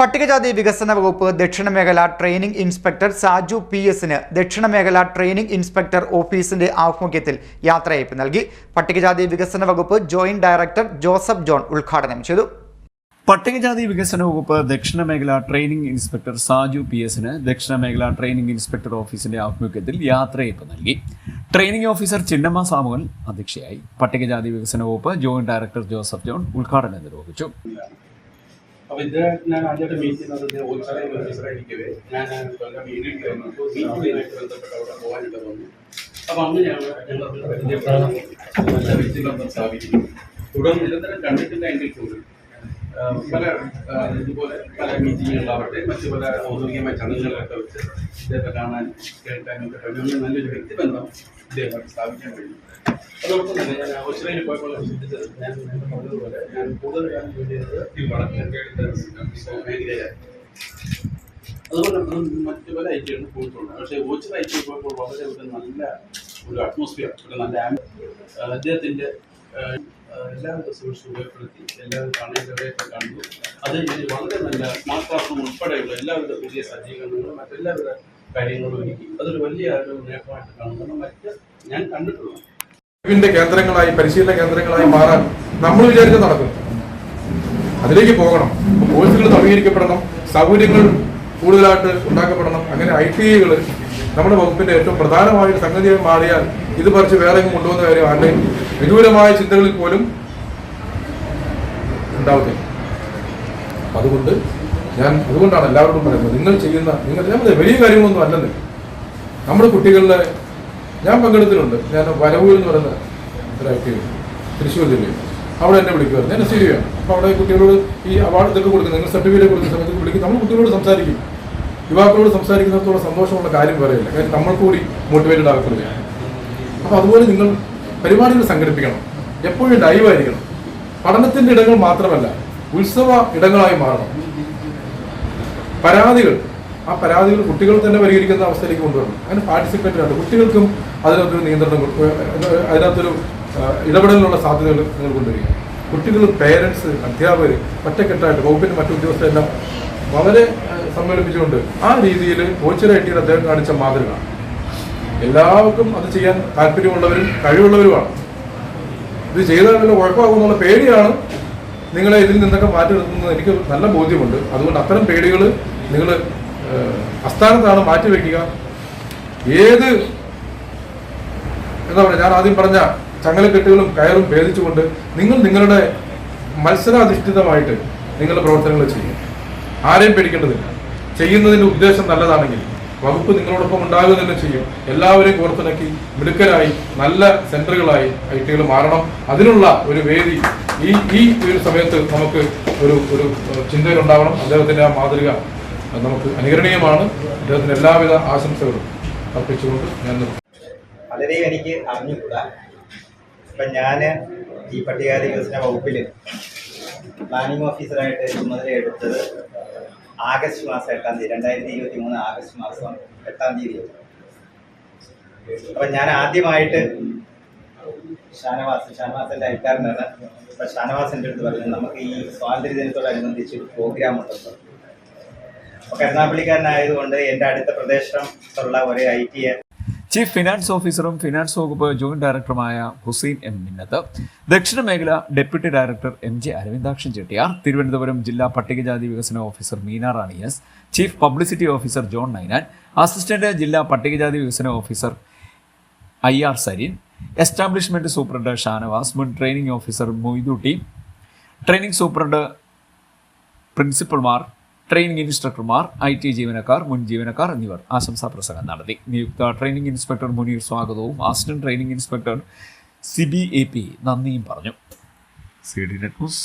പട്ടികജാതി വികസന വകുപ്പ് ദക്ഷിണ മേഖല ട്രെയിനിംഗ് ഇൻസ്പെക്ടർ സാജു പി എസിന് ദക്ഷിണ മേഖല ട്രെയിനിംഗ് ഇൻസ്പെക്ടർ ഓഫീസിന്റെ ആഭിമുഖ്യത്തിൽ യാത്രയയപ്പ് നൽകി. പട്ടികജാതി വികസന വകുപ്പ് ജോയിന്റ് ഡയറക്ടർ ജോസഫ് ജോൺ ഉദ്ഘാടനം ചെയ്തു. പട്ടികജാതി വികസന വകുപ്പ് ദക്ഷിണ മേഖല ട്രെയിനിംഗ് ഇൻസ്പെക്ടർ സാജു പി എസിന് ദക്ഷിണ മേഖല ട്രെയിനിംഗ് ഇൻസ്പെക്ടർ ഓഫീസിന്റെ ആഭിമുഖ്യത്തിൽ യാത്രയയപ്പ് നൽകി. ട്രെയിനിംഗ് ഓഫീസർ ചിന്നമ്മ സാമുവൽ അധ്യക്ഷയായി. പട്ടികജാതി വികസന വകുപ്പ് ജോയിന്റ് ഡയറക്ടർ ജോസഫ് ജോൺ ഉദ്ഘാടനം നിർവഹിച്ചു. അപ്പൊ ഇത് ഞാൻ ആദ്യമായിട്ട് മീറ്റ് ചെയ്യുന്നത് ഓച്ചാറ ഓഫീസറായിരിക്കവേ ഞാൻ കൊല്ലം മീറ്റിംഗിലായിരുന്നു അപ്പോൾ മീറ്റിംഗുമായിട്ട് ബന്ധപ്പെട്ട് അവിടെ പോകാനായിട്ട് വന്നു. അപ്പൊ അങ്ങനെയാണ് ഞങ്ങൾ ഞങ്ങൾ വ്യക്തിബന്ധം സ്ഥാപിക്കുന്നു. തുടർന്ന് നിരന്തരം കണ്ടിട്ടില്ല എങ്കിൽ പോലും പല ഇതുപോലെ പല മീറ്റിങ്ങുകളിലാവട്ടെ മറ്റു പല ഔദ്യോഗികമായ ചടങ്ങുകളിലൊക്കെ വെച്ച് ഇദ്ദേഹത്തെ കാണാൻ കേൾക്കാനും കഴിയുന്ന നല്ലൊരു വ്യക്തിബന്ധം ഇദ്ദേഹം സ്ഥാപിക്കാൻ കഴിയും അതോടൊപ്പം തന്നെ ഞാൻ ഓസ്ട്രേലിയയിൽ പോയപ്പോൾ ഞാൻ പറഞ്ഞതുപോലെ ഞാൻ കൂടുതൽ കാലം ജോലി വടക്കൻ കേരളത്തെ അതുപോലെ മറ്റു പല ഐറ്റികളും പോയിട്ടുണ്ട് പക്ഷേ ഓച്ചിറ ഐറ്റി പോയപ്പോൾ വളരെ ഒരു നല്ല ഒരു അറ്റ്മോസ്ഫിയർ ഒരു നല്ല അദ്ദേഹത്തിന്റെ എല്ലാവിധ റിസോഴ്സും ഉപയോഗപ്പെടുത്തി എല്ലാവരും കാണേണ്ടവരെയൊക്കെ കണ്ടു. അതിൽ നിന്ന് വളരെ നല്ല സ്മാർട്ട് ക്ലാസ് ഉൾപ്പെടെയുള്ള എല്ലാവിധ പുതിയ സജ്ജീകരണങ്ങളും മറ്റെല്ലാവിധ കാര്യങ്ങളും ഒരുക്കി. അതൊരു വലിയ ഒരു നേട്ടമായിട്ട് കാണുന്നു മറ്റ് ഞാൻ കണ്ടിട്ടുള്ളത് അറിവിന്റെ കേന്ദ്രങ്ങളായി പരിശീലന കേന്ദ്രങ്ങളായി മാറാൻ നമ്മൾ വിചാരിച്ച നടക്കും. അതിലേക്ക് പോകണം. കോഴ്സുകൾ നവീകരിക്കപ്പെടണം. സൗകര്യങ്ങൾ കൂടുതലായിട്ട് ഉണ്ടാക്കപ്പെടണം. അങ്ങനെ ഐ ടി ഐകൾ നമ്മുടെ വകുപ്പിന്റെ ഏറ്റവും പ്രധാനമായ ഒരു സംഗതിയായി മാറിയാൽ ഇത് പറിച്ച് വേറെ കൊണ്ടുവന്ന കാര്യം ആരുടെ വിദൂരമായ ചിന്തകളിൽ പോലും ഉണ്ടാവുന്നില്ല അതുകൊണ്ട് ഞാൻ അതുകൊണ്ടാണ് എല്ലാവരോടും പറയുന്നത് നിങ്ങൾ ചെയ്യുന്ന നിങ്ങൾ ഞാൻ വലിയ കാര്യങ്ങളൊന്നും അല്ലെന്ന്. നമ്മുടെ കുട്ടികളുടെ ഞാൻ പങ്കെടുത്തിട്ടുണ്ട്. ഞാൻ വരവൂർ എന്ന് പറയുന്ന തൃശ്ശൂർ ജില്ലയിൽ. അവിടെ എന്നെ വിളിക്കുമായിരുന്നു ഞാൻ എസ് അപ്പോൾ അവിടെ കുട്ടികളോട് ഈ അവാർഡ് ഇതൊക്കെ കൊടുക്കുന്നത് നിങ്ങൾ സർട്ടിഫിക്കറ്റ് കൊടുക്കുന്ന സമയത്ത് വിളിക്കും. നമ്മൾ കുട്ടികളോട് സംസാരിക്കും. യുവാക്കളോട് സംസാരിക്കുന്നിടത്തോളം സന്തോഷമുള്ള കാര്യം പറയില്ല കാര്യം നമ്മൾ കൂടി മോട്ടിവേറ്റഡ് ആക്കുകയാണ് അപ്പോൾ അതുപോലെ നിങ്ങൾ പരിപാടികൾ സംഘടിപ്പിക്കണം. എപ്പോഴും ലൈവ് ആയിരിക്കണം പഠനത്തിന്റെ ഇടങ്ങൾ മാത്രമല്ല ഉത്സവ ഇടങ്ങളായി മാറണം. പരാതികൾ. ആ പരാതികൾ കുട്ടികൾ തന്നെ പരിഹരിക്കുന്ന അവസ്ഥയിലേക്ക് കൊണ്ടുവരണം. അതിന് പാർട്ടിസിപ്പേറ്റ് ആണ് കുട്ടികൾക്കും അതിനകത്തൊരു നിയന്ത്രണം അതിനകത്തൊരു ഇടപെടലിനുള്ള സാധ്യതകൾ നിങ്ങൾ കൊണ്ടുവരിക. കുട്ടികൾ പേരൻസ് അധ്യാപകർ ഒറ്റക്കെട്ടായിട്ട് വകുപ്പിന്റെ മറ്റു ഉദ്യോഗസ്ഥരെല്ലാം വളരെ സമ്മേളിപ്പിച്ചുകൊണ്ട് ആ രീതിയിൽ കോച്ചർ ഐ ടിയിൽ അദ്ദേഹം കാണിച്ച മാതൃക. എല്ലാവർക്കും അത് ചെയ്യാൻ താല്പര്യമുള്ളവരും കഴിവുള്ളവരുമാണ്. ഇത് ചെയ്താൽ വല്ല കുഴപ്പമാകുമെന്നുള്ള പേടിയാണ് നിങ്ങളെ ഇതിൽ നിന്നൊക്കെ മാറ്റി നിർത്തുന്നത് എനിക്ക് നല്ല ബോധ്യമുണ്ട്. അതുകൊണ്ട് അത്തരം പേടികൾ നിങ്ങൾ അസ്ഥാനത്താണ് മാറ്റിവെക്കുക ഏത് എന്താ പറയുക ഞാൻ ആദ്യം പറഞ്ഞ ചങ്ങലക്കെട്ടുകളും കയറും ഭേദിച്ചുകൊണ്ട് നിങ്ങൾ നിങ്ങളുടെ മത്സരാധിഷ്ഠിതമായിട്ട് നിങ്ങളുടെ പ്രവർത്തനങ്ങൾ ചെയ്യും ആരെയും പേടിക്കേണ്ടതില്ല. ചെയ്യുന്നതിന്റെ ഉദ്ദേശം നല്ലതാണെങ്കിൽ വകുപ്പ് നിങ്ങളോടൊപ്പം ഉണ്ടാകുക തന്നെ ചെയ്യും. എല്ലാവരെയും കോർത്തിണക്കി മിടുക്കരായി നല്ല സെന്ററുകളായി ഐ ടികൾ മാറണം. അതിനുള്ള ഒരു വേദി ഈ ഈ ഒരു സമയത്ത് നമുക്ക് ഒരു ഒരു ചിന്തയിലുണ്ടാവണം. അദ്ദേഹത്തിന്റെ ആ മാതൃക നമുക്ക് അനുകരണീയമാണ്. അദ്ദേഹത്തിന് എല്ലാവിധ ആശംസകളും അർപ്പിച്ചുകൊണ്ട് ഞാൻ. പലരെയും എനിക്ക് അറിഞ്ഞുകൂടാ. ഇപ്പം ഞാൻ ഈ പട്ടികജാതി വികസന വകുപ്പിൽ പ്ലാനിംഗ് ഓഫീസറായിട്ട് ചുമതലയെടുത്തത് ആഗസ്റ്റ് മാസം എട്ടാം തീയതി രണ്ടായിരത്തി ഇരുപത്തി മൂന്ന് ആഗസ്റ്റ് മാസം എട്ടാം തീയതി അപ്പം ഞാൻ ആദ്യമായിട്ട് ഷാനവാസ് ഷാനവാസിന്റെ അയൽക്കാരനാണ്. അപ്പം ഷാനവാസിന്റെ അടുത്ത് പറഞ്ഞു നമുക്ക് ഈ സ്വാതന്ത്ര്യ ദിനത്തോടനുബന്ധിച്ച് ഒരു പ്രോഗ്രാം ഉണ്ടല്ലോ. അപ്പോൾ കരുനാപ്പള്ളിക്കാരനായതുകൊണ്ട് എന്റെ അടുത്ത പ്രദേശത്തുള്ള ഒരു ഐ ടി ചീഫ് ഫിനാൻസ് ഓഫീസറും ഫിനാൻസ് വകുപ്പ് ജോയിന്റ് ഡയറക്ടറുമായ ഹുസൈൻ എം മിന്നത്ത് ദക്ഷിണ മേഖല deputy director M J Aravindakshan Chettiyar Thiruvananthapuram ജില്ലാ പട്ടികജാതി വികസന officer Meena Rani S chief publicity officer John Ninan assistant ജില്ലാ പട്ടികജാതി വികസന officer I R Sareen establishment superintendent Shanavas മുൻ training officer Moithutty training superintendent പ്രിൻസിപ്പൽമാർ training ഇൻസ്ട്രക്ടർമാർ ഐ ടി ജീവനക്കാർ മുൻ ജീവനക്കാർ എന്നിവർ ആശംസാ പ്രസംഗം നടത്തി. നിയുക്ത ട്രെയിനിംഗ് ഇൻസ്പെക്ടർ മുനീർ സ്വാഗതവും assistant training inspector Sibi A P നന്ദിയും പറഞ്ഞു. C D net news